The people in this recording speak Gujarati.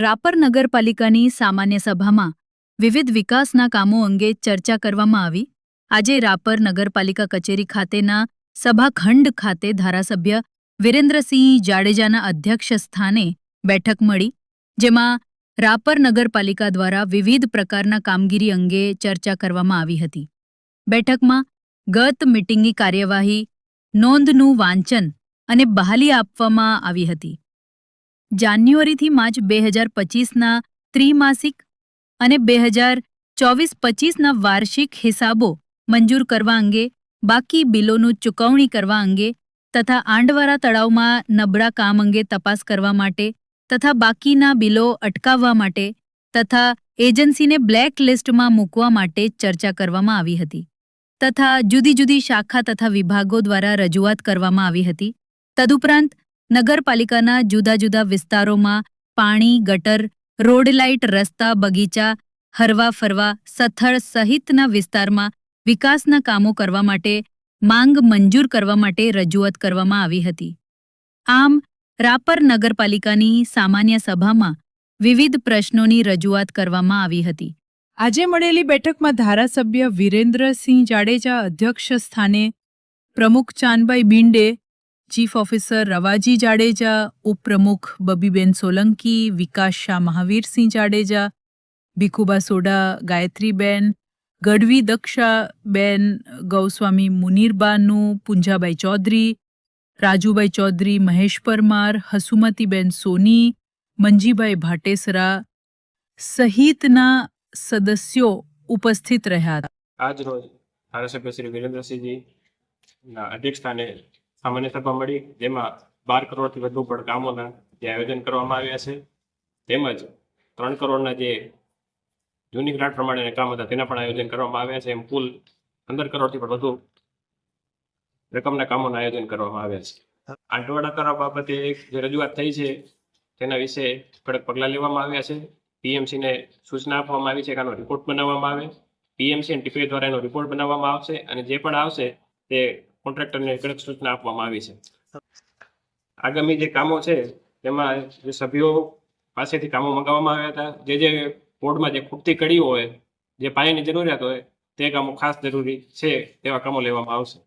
રાપર નગરપાલિકાની સામાન્ય સભામાં વિવિધ વિકાસના કામો અંગે ચર્ચા કરવામાં આવી. આજે રાપર નગરપાલિકા કચેરી ખાતેના સભાખંડ ખાતે ધારાસભ્ય વિરેન્દ્રસિંહ જાડેજાના અધ્યક્ષ સ્થાને બેઠક મળી, જેમાં રાપર નગરપાલિકા દ્વારા વિવિધ પ્રકારના કામગીરી અંગે ચર્ચા કરવામાં આવી હતી. બેઠકમાં ગત મિટિંગની કાર્યવાહી, નોંધનું વાંચન અને બહાલી આપવામાં આવી હતી. જાન્યુઆરીથી માર્ચ બે હજાર પચીસના ત્રિમાસિક અને બે હજાર ચોવીસ પચીસના વાર્ષિક હિસાબો મંજૂર કરવા અંગે, બાકી બિલોનું ચૂકવણી કરવા અંગે તથા આંડવારા તળાવમાં નબળા કામ અંગે તપાસ કરવા માટે તથા બાકીના બિલો અટકાવવા માટે તથા એજન્સીને બ્લેક લિસ્ટમાં મૂકવા માટે ચર્ચા કરવામાં આવી હતી તથા જુદી જુદી શાખા તથા વિભાગો દ્વારા રજૂઆત કરવામાં આવી હતી. તદુપરાંત નગરપાલિકાના જુદા જુદા વિસ્તારોમાં પાણી, ગટર, રોડ લાઇટ, રસ્તા, બગીચા, હરવા ફરવા, સથળ સહિતના વિસ્તારમાં વિકાસના કામો કરવા માટે, માંગ મંજૂર કરવા માટે રજૂઆત કરવામાં આવી હતી. આમ, રાપર નગરપાલિકાની સામાન્ય સભામાં વિવિધ પ્રશ્નોની રજૂઆત કરવામાં આવી હતી. આજે મળેલી બેઠકમાં ધારાસભ્ય વિરેન્દ્રસિંહ જાડેજા અધ્યક્ષ સ્થાને પ્રમુખ ચાંદભાઈ બિંડે ચીફ ઓફિસર રવાજી જાડેજા ઉપપ્રમુખ બબીબેન સોલંકી વિકાસ શાહ મહાવીરસિંહ જાડેજા ભીખુબા સોડા ગાયત્રીબેન ગઢવી દક્ષાબેન ગૌસ્વામી મુનીરબાનું પુંજાબાઈ ચૌધરી રાજુભાઈ ચૌધરી મહેશ પરમાર હસુમતીબેન સોની મંજીભાઈ ભાટેસરા સહિતના સદસ્યો ઉપસ્થિત રહ્યા હતા આજ રોજ ધારાસભ્ય શ્રી વિરેન્દ્રસિંહજી અધ્યક્ષ સ્થાને સામાન્ય સભા મળી, જેમાં બાર કરોડથી વધુ પણ કામોના જે આયોજન કરવામાં આવ્યા છે, તેમજ ત્રણ કરોડના જે જૂની ગ્રાન્ટ પ્રમાણેના કામ હતા, તેના પણ આયોજન કરવામાં આવ્યા છે. એમ કુલ પંદર કરોડથી પણ વધુ રકમના કામોના આયોજન કરવામાં આવ્યા છે. આંટવાડા કરવા બાબતે જે રજૂઆત થઈ છે, તેના વિશે કડક પગલાં લેવામાં આવ્યા છે. પીએમસીને સૂચના આપવામાં આવી છે કે આનો રિપોર્ટ બનાવવામાં આવે. પીએમસી અને ટીપીએ દ્વારા એનો રિપોર્ટ બનાવવામાં આવશે અને જે પણ આવશે તે કોન્ટ્રાક્ટરને કડક સૂચના આપવામાં આવી છે. આગામી જે કામો છે, તેમાં જે સભ્યો પાસેથી કામો મંગાવવામાં આવ્યા હતા, જે જે બોર્ડમાં જે ખૂટતી કડીઓ હોય, જે પાયાની જરૂરિયાત હોય, તે કામો ખાસ જરૂરી છે, તેવા કામો લેવામાં આવશે.